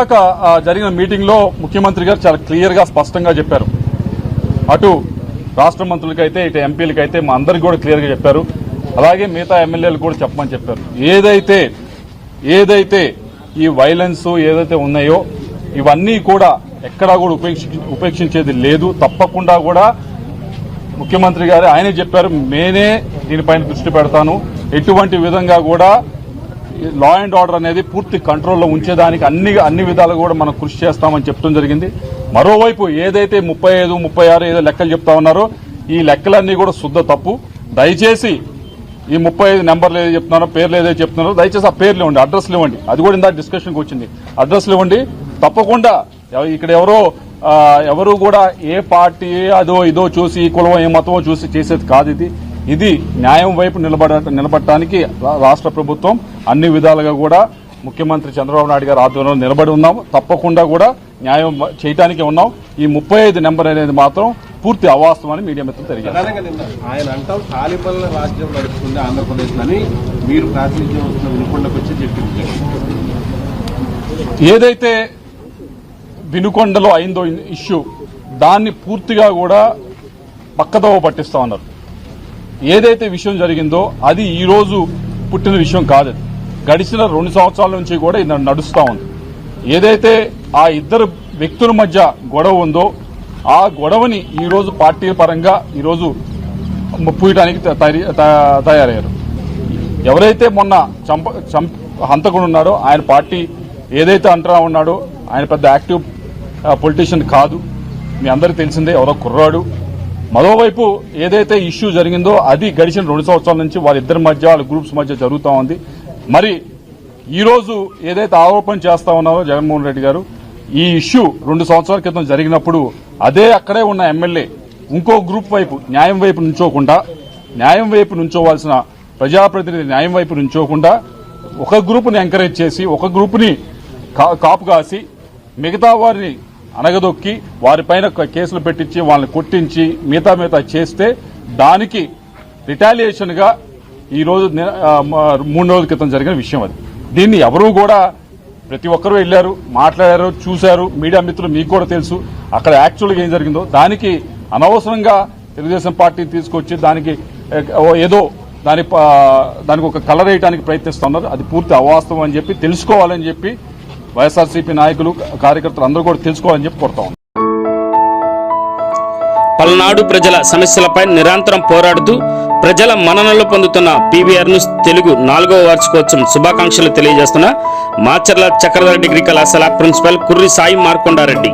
ఇందాక, జరిగిన మీటింగ్లో ముఖ్యమంత్రి గారు చాలా క్లియర్గా స్పష్టంగా చెప్పారు. అటు రాష్ట్ర మంత్రులకైతే ఇటు ఎంపీలకైతే మా అందరికి కూడా క్లియర్గా చెప్పారు. అలాగే మిగతా ఎమ్మెల్యేలు కూడా చెప్పమని చెప్పారు. ఏదైతే ఏదైతే ఈ వైలెన్స్ ఏదైతే ఉన్నాయో ఇవన్నీ కూడా ఎక్కడా కూడా ఉపేక్షి ఉపేక్షించేది లేదు. తప్పకుండా కూడా ముఖ్యమంత్రి గారు ఆయనే చెప్పారు. నేనే దీనిపైన దృష్టి పెడతాను. ఎటువంటి విధంగా కూడా లా అండ్ ఆర్డర్ అనేది పూర్తి కంట్రోల్లో ఉంచేదానికి అన్ని అన్ని విధాలు కూడా మనం కృషి చేస్తామని చెప్పడం జరిగింది. మరోవైపు ఏదైతే ముప్పై ఐదు ముప్పై ఆరు ఏదో లెక్కలు చెప్తా ఉన్నారో ఈ లెక్కలన్నీ కూడా శుద్ధ తప్పు. దయచేసి ఈ ముప్పై ఐదు నెంబర్లు ఏదో చెప్తున్నారో పేర్లు ఏదో చెప్తున్నారో దయచేసి ఆ పేర్లు ఇవ్వండి అడ్రస్లు ఇవ్వండి. అది కూడా ఇందాక డిస్కషన్కి వచ్చింది. అడ్రస్లు ఇవ్వండి. తప్పకుండా ఇక్కడ ఎవరో ఎవరు కూడా ఏ పార్టీ అదో ఇదో చూసి ఈ కులం ఏ మతమో చూసి చేసేది కాదు ఇది. ఇది న్యాయం వైపు నిలబడ నిలబడటానికి రాష్ట్ర ప్రభుత్వం అన్ని విధాలుగా కూడా ముఖ్యమంత్రి చంద్రబాబు నాయుడు గారి ఆధ్వర్యంలో నిలబడి ఉన్నాం. తప్పకుండా కూడా న్యాయం చేయటానికి ఉన్నాం. ఈ ముప్పై ఐదు నెంబర్ అనేది మాత్రం పూర్తి అవాస్తవం అని మీడియా మిత్రులు తెలియజేస్తారు నిన్న ఆయన అంటాం తాలిబన్ల రాజ్యం నడుస్తుంది ఆంధ్రప్రదేశ్ అని మీరు ప్రాతినిధ్యం వస్తున్న వినుకొండకు వచ్చి చెప్పింది. ఏదైతే వినుకొండలో అయిందో ఇష్యూ దాన్ని పూర్తిగా కూడా పక్కదోవ పట్టిస్తా ఉన్నారు. ఏదైతే విషయం జరిగిందో అది ఈ రోజు పుట్టిన విషయం కాదు. గడిచిన రెండు సంవత్సరాల నుంచి కూడా ఇది నడుస్తూ ఉంది. ఏదైతే ఆ ఇద్దరు వ్యక్తుల మధ్య గొడవ ఉందో ఆ గొడవని ఈరోజు పార్టీ పరంగా ఈరోజు పూయటానికి తయారయ్యారు. ఎవరైతే మొన్న చంప చంప హంతకుడు ఉన్నాడో ఆయన పార్టీ ఏదైతే అంటరా ఉన్నాడో ఆయన పెద్ద యాక్టివ్ పొలిటీషియన్ కాదు. మీ అందరికీ తెలిసిందే ఎవరో కుర్రాడు. మరోవైపు ఏదైతే ఇష్యూ జరిగిందో అది గడిచిన రెండు సంవత్సరాల నుంచి వాళ్ళిద్దరి మధ్య వాళ్ళ గ్రూప్స్ మధ్య జరుగుతూ ఉంది. మరి ఈరోజు ఏదైతే ఆరోపణ చేస్తా ఉన్నారో జగన్మోహన్ రెడ్డి గారు ఈ ఇష్యూ రెండు సంవత్సరాల క్రితం జరిగినప్పుడు అదే అక్కడే ఉన్న ఎమ్మెల్యే ఇంకో గ్రూప్ వైపు న్యాయం వైపు నుంచోకుండా న్యాయం వైపు నుంచోవాల్సిన ప్రజాప్రతినిధి న్యాయం వైపు నుంచోకుండా ఒక గ్రూపుని ఎంకరేజ్ చేసి ఒక గ్రూపుని కా- కాపు కాసి మిగతా వారిని అనగదొక్కి వారిపైన కేసులు పెట్టించి వాళ్ళని కొట్టించి మిగతా మిగతా చేస్తే దానికి రిటాలియేషన్గా ఈ రోజు మూడు రోజుల క్రితం జరిగిన విషయం అది. దీన్ని ఎవరూ కూడా ప్రతి ఒక్కరూ వెళ్ళారు మాట్లాడారు చూశారు. మీడియా మిత్రులు మీకు కూడా తెలుసు. అక్కడ యాక్చువల్గా ఏం జరిగిందో. దానికి అనవసరంగా తెలుగుదేశం పార్టీ తీసుకొచ్చి దానికి ఓ ఏదో దాని దానికి ఒక కలర్ వేయడానికి ప్రయత్నిస్తున్నారు. అది పూర్తి అవాస్తవం అని చెప్పి తెలుసుకోవాలని చెప్పి వైఎస్ఆర్సీపీ నాయకులు కార్యకర్తలు అందరూ కూడా తెలుసుకోవాలని చెప్పి కోరుతా ఉన్నాం. పల్నాడు ప్రజల సమస్యలపై నిరంతరం పోరాడుతూ ప్రజల మన్ననలు పొందుతున్న పీవీఆర్ను తెలుగు నాలుగవ వార్షికోత్సవం శుభాకాంక్షలు తెలియజేస్తున్న మాచర్ల చక్రధర డిగ్రీ కళాశాల ప్రిన్సిపల్ కుర్రి సాయి మార్కొండారెడ్డి